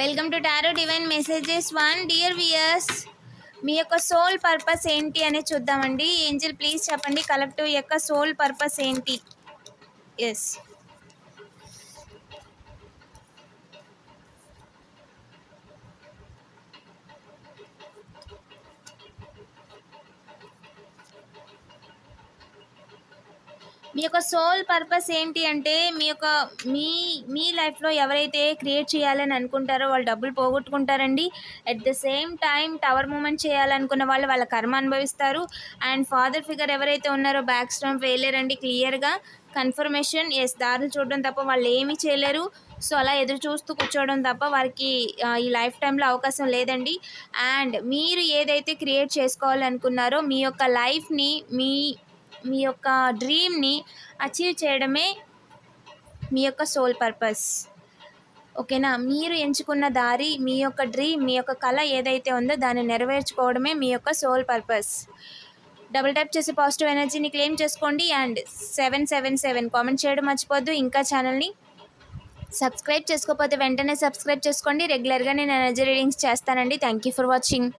Welcome to tarot divine messages one dear viewers మీ యొక్క soul purpose ఏంటి అనేది చూద్దామండి. ఏంజిల్ ప్లీజ్ చెప్పండి. కలెక్టివ్ యొక్క సోల్ పర్పస్ ఏంటి? ఎస్ మీ యొక్క సోల్ పర్పస్ ఏంటి అంటే మీ యొక్క మీ మీ లైఫ్లో ఎవరైతే క్రియేట్ చేయాలని అనుకుంటారో వాళ్ళు డబ్బులు పోగొట్టుకుంటారండి. At the same time tower moment చేయాలనుకున్న వాళ్ళు వాళ్ళ కర్మ అనుభవిస్తారు. అండ్ ఫాదర్ ఫిగర్ ఎవరైతే ఉన్నారో బ్యాక్ స్టాంప్ వేయలేరండి క్లియర్గా కన్ఫర్మేషన్ ఎస్ దారులు చూడడం తప్ప వాళ్ళు ఏమీ చేయలేరు. సో అలా ఎదురు చూస్తూ కూర్చోవడం తప్ప వారికి ఈ లైఫ్ టైంలో అవకాశం లేదండి. అండ్ మీరు ఏదైతే క్రియేట్ చేసుకోవాలనుకున్నారో మీ యొక్క లైఫ్ని మీ మీ యొక్క డ్రీమ్ని అచీవ్ చేయడమే మీ యొక్క సోల్ పర్పస్ ఓకేనా మీరు ఎంచుకున్న దారి మీ యొక్క డ్రీమ్ మీ యొక్క కళ ఏదైతే ఉందో దాన్ని నెరవేర్చుకోవడమే మీ యొక్క సోల్ పర్పస్ డబుల్ ట్యాప్ చేసి పాజిటివ్ ఎనర్జీని క్లెయిమ్ చేసుకోండి and seven seven seven comment చేయడం మర్చిపోద్దు. ఇంకా ఛానల్ని సబ్స్క్రైబ్ చేసుకోకపోతే వెంటనే సబ్స్క్రైబ్ చేసుకోండి. రెగ్యులర్గా నేను ఎనర్జీ రీడింగ్స్ చేస్తానండి. Thank you for watching